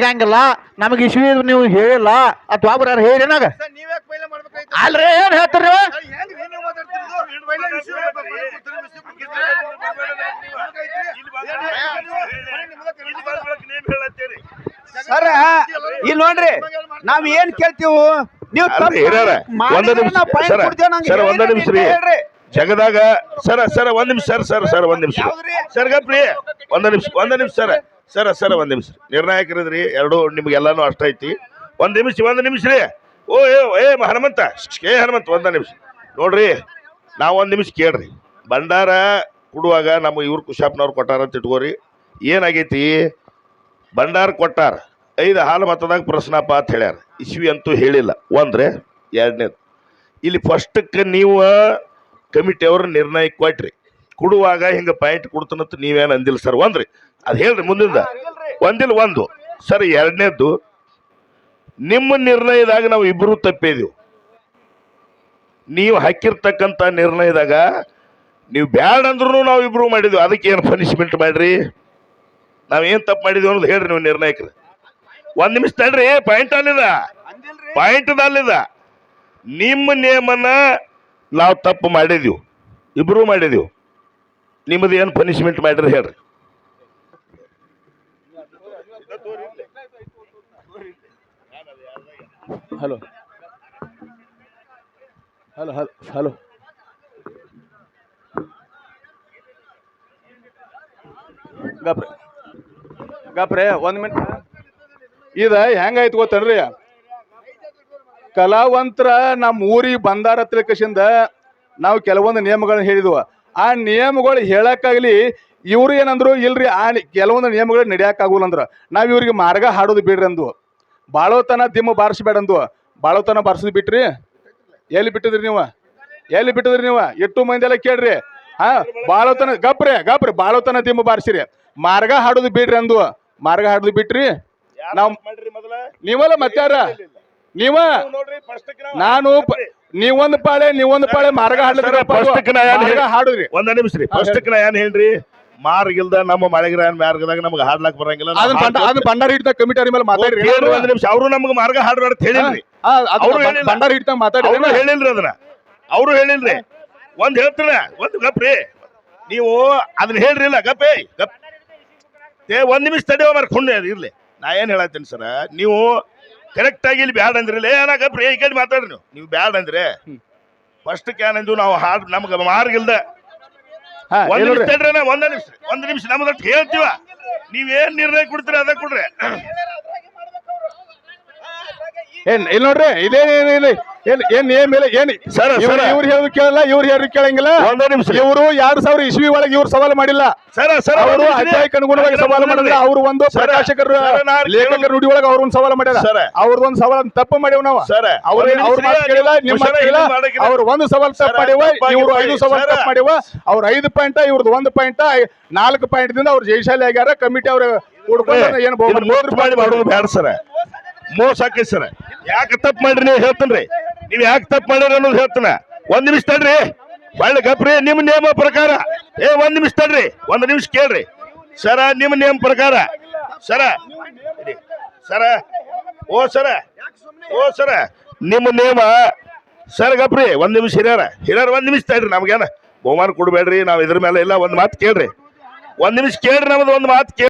ಸಿಗಂಗಿಲ್ಲ ನಮಗೆ ಇಶ್ವಿ ನೀವು ಹೇಳಿಲ್ಲ ಅಥವಾ ಯಾರು ಹೇಳಿ ನಾಗ ಸರ್ ನೀವೇ ಪೈಲೆ ಮಾಡ್ಬೇಕಾಯ್ತು ಅಲ್ರಿ ಏನ್ ಹೇಳ್ತೀರಿ? ಸರ್, ಇಲ್ಲಿ ನೋಡ್ರಿ ನಾವ್ ಏನ್ ಕೇಳ್ತೀವಿ ನೀವು ಒಂದ್ ನಿಮಿಷ ಸರ ಸರ್ ಒಂದ್ ನಿಮಿಷ ರೀ ಜಗದಾಗ ಸರ ಸರ ಒಂದ್ ನಿಮಿಷ ಸರ್ ಸರ್ ಸರ್ ಒಂದ್ ನಿಮಿಷ ಸರ್ ಗಪ್ರಿ ಒಂದ್ ನಿಮಿಷ ಒಂದ್ ನಿಮಿಷ ಸರ ಸರ ಸರ, ಒಂದು ನಿಮಿಷ. ನಿರ್ಣಾಯಕರಿದ್ರಿ, ಎರಡು, ನಿಮ್ಗೆಲ್ಲಾನು ಅಷ್ಟ ಐತಿ. ಒಂದ್ ನಿಮಿಷ, ಒಂದು ನಿಮಿಷ ರೀ. ಓ, ಏ ಏ, ಹನುಮಂತ. ಏ, ಹನುಮಂತ, ಒಂದು ನಿಮಿಷ. ನೋಡ್ರಿ, ನಾವು ಒಂದು ನಿಮಿಷ ಕೇಳ್ರಿ. ಭಂಡಾರ ಕೊಡುವಾಗ ನಮ್ಮ ಇವ್ರು ಕುಶಾಪ್ನವ್ರು ಕೊಟ್ಟಾರ ಅಂತ ಇಟ್ಕೋರಿ. ಏನಾಗೈತಿ? ಭಂಡಾರ ಕೊಟ್ಟಾರ. ಐದು ಹಾಲು ಮತದಾಗ ಪ್ರಶ್ನಪ್ಪ ಅಂತ ಹೇಳ್ಯಾರ. ಇಸ್ವಿ ಅಂತೂ ಹೇಳಿಲ್ಲ. ಒಂದ್ರೆ, ಎರಡನೇದು. ಇಲ್ಲಿ ಫಸ್ಟಕ್ಕೆ ನೀವು ಕಮಿಟಿಯವ್ರ ನಿರ್ಣಯ ಕೊಟ್ರಿ. ಕೊಡುವಾಗ ಹಿಂಗೆ ಪಾಯಿಂಟ್ ಕೊಡ್ತನಂತ ನೀವೇನು ಅಂದಿಲ್ಲ ಸರ್ ಒಂದ್ರಿ ಅದು ಹೇಳ್ರಿ ಮುಂದಿಂದ. ಒಂದಿಲ್ಲ ಒಂದು. ಸರ್ ಎರಡನೇದ್ದು ನಿಮ್ಮ ನಿರ್ಣಯದಾಗ ನಾವು ಇಬ್ಬರು ತಪ್ಪಿದೀವಿ. ನೀವು ಹಾಕಿರ್ತಕ್ಕಂಥ ನಿರ್ಣಯದಾಗ ನೀವು ಬ್ಯಾಡ್ ಅಂದ್ರೂ ನಾವು ಇಬ್ರು ಮಾಡಿದ್ವಿ. ಅದಕ್ಕೆ ಏನು ಪನಿಷ್ಮೆಂಟ್ ಮಾಡ್ರಿ? ನಾವೇನು ತಪ್ಪು ಮಾಡಿದ್ವಿ ಅನ್ನೋದು ಹೇಳ್ರಿ ನೀವು ನಿರ್ಣಯಕ್ಕೆ. ಒಂದು ನಿಮಿಷ ತಡ್ರಿ ಪಾಯಿಂಟ್ ಅಲ್ಲಿದ? ಪಾಯಿಂಟ್ ಅಲ್ಲಿದ? ನಿಮ್ಮ ನೇಮನ್ನ ನಾವು ತಪ್ಪು ಮಾಡಿದೀವಿ. ಇಬ್ರು ಮಾಡಿದೀವಿ. ನಿಮ್ಮದು ಏನು ಪನಿಷ್ಮೆಂಟ್ ಮಾಡ್ರಿ ಹೇಳ್ರಿ. ಹಲೋ. Hello hello hello. ಗಪ್ರೆ. ಗಪ್ರೆ, ಒಂದು ಮಿನಿಟ್. ಇದು ಹೆಂಗಾಯ್ತು ಗೊತ್ತೇನ್ರಿ? ಕಲಾವಂತರ ನಮ್ಮ ಊರಿಗೆ ಬಂದಾರ ತಿಳ್ಕಸಿಂದ ನಾವು ಕೆಲವೊಂದು ನಿಯಮಗಳನ್ನ ಹೇಳಿದ್ವು. ಆ ನಿಯಮಗಳು ಹೇಳಕ್ಕಾಗ್ಲಿ ಇವ್ರು ಏನಂದ್ರು ಇಲ್ರಿ ಆ ಕೆಲವೊಂದು ನಿಯಮಗಳು ನಡೆಯಕ್ಕಾಗಲ್ಲ ಅಂದ್ರೆ ನಾವು ಇವ್ರಿಗೆ ಮಾರ್ಗ ಹಾಡೋದು ಬಿಡ್ರಿ ಅಂದ್ವು. ಬಾಳೋತನ ದಿಮ್ಮ ಬಾರಿಸ್ಬೇಡಂದು ಬಾಳೋತನ ಬಾರಿಸೋದು ಬಿಟ್ರಿ? ಎಲ್ಲಿ ಬಿಟ್ಟಿದ್ರಿ ನೀವು? ಎಲ್ಲಿ ಬಿಟ್ಟಿದ್ರಿ ನೀವು? ಎಟ್ಟು ಮಂದಿ ಎಲ್ಲ ಕೇಳ್ರಿ. ಹಾ ಬಾಳೋತನ ಗಪ್ರಿ ಗಪ್ರಿ ಬಾಳೋತನ ದಿಮ್ಮ ಬಾರಿಸಿರಿ. ಮಾರ್ಗ ಹಾಡೋದು ಬಿಡ್ರಿ ಅಂದು ಮಾರ್ಗ ಹಾಡೋದು ಬಿಟ್ರಿ? ನಾವು ನೀವಲ್ಲ ಮತ್ತಾರ ನೀವ? ನಾನು ನೀವೊಂದು ಪಾಳೆ ನೀವೊಂದು ಪಾಳೆ ಮಾರ್ಗ ಹಾಡ್ರಿ ಹಾಡುದ್ರಿ. ಒಂದ ನಿಮಿಷ ರೀ. ಫಸ್ಟ್ ನಾ ಏನ್ ಹೇಳ್ರಿ? ಮಾರ್ಗಿಲ್ದ ನಮ್ಮ ಮಳೆಗಿರ ಮಾರ್ಗದಾಗ ನಮ್ಗೆ ಹಾಡ್ಲಾಕ್ ಬರಂಗಿಲ್ಲ. ಅದನ್ನ ಭಂಡಾರ ಹಿಡ್ತಾ ಕಮಿಟಿ ಮೇಲೆ ಮಾತಾಡ್ರಿ ಒಂದ್ ನಿಮಿಷ. ಅವರು ನಮ್ಗೆ ಮಾರ್ಗ ಹಾಡ್ಬೇಡ ಅಂತ ಹೇಳಿಲ್ರಿ. ಅವರು. ಭಂಡಾರ ಹಿಡ್ತಾ ಅವರು ಮಾತಾಡ್ರಿ ಹೇಳಿಲ್ರಿ ಅದನ್ನ. ಅವರು ಹೇಳಿಲ್ರಿ. ಒಂದ್ ಹೇಳ್ತಾರ ಒಂದ್ ಗಪ್ರಿ. ನೀವು ಅದನ್ನ ಹೇಳ್ರಿಲ್ಲ ಗಪ್ಪೇ ಗಪ್ ಏ ಒಂದ್ ನಿಮಿಷ ತಡೆಯೋ ಮಾರ್ಕೊಂಡು ಇರ್ಲಿ. ನಾ ಏನ್ ಹೇಳತ್ತೀನಿ ಸರ? ನೀವು ಕರೆಕ್ಟ್ ಆಗಿ ಇಲ್ಲಿ ಬ್ಯಾಡ್ ಅಂದ್ರೆ ಏನಾಗ ಪ್ರೇ ಕೇಳಿ ಮಾತಾಡ್ರಿ ನೀವು. ನೀವು ಬ್ಯಾಡ್ ಅಂದ್ರೆ ಫಸ್ಟ್ ಏನಂದು ನಾವು ಹಾಡ್ ನಮ್ಗೆ ಮಾರ್ಗಿಲ್ದ ಹಾ ಒಂದ್ ಹೇಳ್ರಿ. ನಿಮಿಷ ಒಂದ್ ನಿಮಿಷ ಒಂದ್ ನಿಮಿಷ ಹೇಳ್ತೀವ? ನೀವೇನ್ ನಿರ್ಣಯ ಕೊಡ್ತೀರ ಅದ ಕೊಡ್ರಿ. ಏನ್ ಇಲ್ಲಿ ನೋಡ್ರಿ ಇದೇ ಏನ್ ಏನ್ ಏನ್ ಮೇಲೆ ಏನ್ ಸರ್ ಇವ್ರು ಸರ. ಇವ್ರು ಹೇಳೋದು ಕೇಳಲ್ಲ ಇವ್ರು ಹೇಳಿ ಕೇಳಂಗಿಲ್ಲ. ಒಂದೇ ನಿಮಿಷ. ಇವರು ಎರಡ್ ಸಾವಿರ ಇಸ್ವಿ ಒಳಗೆ ಇವ್ರು ಸವಾಲು ಮಾಡಿಲ್ಲ. ಸರ್ ಸರ್ ಅವರು ಅಧ್ಯಾಯಕ್ಕೆ ಅನುಗುಣವಾಗಿ ಸವಾಲು ಮಾಡಿದ್ರೆ ಅವ್ರು ಒಂದು ಪ್ರಕಾಶಕರು ಲೇಖಕರು ನುಡಿ ಒಳಗೆ ಅವ್ರ ಒಂದು ಸವಾಲು ಮಾಡ್ಯಾರ. ಸರ್. ಅವ್ರದ್ದು ಒಂದು ಸವಾಲು ತಪ್ಪು ಮಾಡ್ಯಾವ ನಾವು. ಸರ್. ಅವ್ರ ಅವ್ರ ಮಾತು ಕೇಳಿಲ್ಲ ನಿಮ್ಮ ಕೇಳಿಲ್ಲ. ಅವ್ರು ಒಂದು ಸವಾಲು ತಪ್ಪು ಮಾಡ್ಯಾವ ಇವರು ಐದು ಸವಾಲು. ತಪ್ಪು ಮಾಡ್ಯಾವ ಅವ್ರ ಐದು ಪಾಯಿಂಟ್ ಇವ್ರದ್ದು ಒಂದು ಪಾಯಿಂಟ್ ನಾಲ್ಕು ಪಾಯಿಂಟ್ ದಿಂದ ಅವ್ರು ಜಯಶಾಲಿ ಆಗ್ಯಾರ ಕಮಿಟಿ ಅವ್ರ ಹುಡ್ಕೊಂಡು ಏನು ಬಹುಮಾನ ಮಾಡೋದು ಬೇಡ ಸರ್. ಮೋಸ ಸರ. ಯಾಕೆ ತಪ್ಪು ಮಾಡ್ರಿ ನೀವು ಹೇಳ್ತೇನ್ರಿ ನೀವ್ ಯಾಕೆ ತಪ್ಪು ಮಾಡ್ರಿ ಅನ್ನೋದು ಹೇಳ್ತಾನ. ಒಂದ್ ನಿಮಿಷ ತಡ್ರಿ. ಒಳ್ಳೆ ಗಪ್ರಿ ನಿಮ್ ನಿಯಮ ಪ್ರಕಾರ. ಏ, ಒಂದ್ ನಿಮಿಷ ತಡ್ರಿ. ಒಂದ್ ನಿಮಿಷ ಕೇಳ್ರಿ. ಸರ ನಿಮ್ ನಿಯಮ ಪ್ರಕಾರ. ಸರ. ಸರ, ಓ ಸರ ಓ, ಸರ, ನಿಮ್ಮ ನಿಯಮ. ಸರ್, ಗಪ್ರಿ, ಒಂದ್ ನಿಮಿಷ ಹಿರಿಯರ. ಹಿರಿಯರ, ಒಂದ್ ನಿಮಿಷ ತಡ್ರಿ ನಮ್ಗೇನ. ಬಹುಮಾನ ಕೊಡ್ಬೇಡ್ರಿ, ನಾವ್ ಇದ್ರ ಮೇಲೆ ಇಲ್ಲ ಒಂದ್ ಮಾತು ಕೇಳ್ರಿ. ಒಂದ್ ನಿಮಿಷ ಕೇಳ್ರಿ ನಮ್ದು, ಒಂದ್ ಮಾತು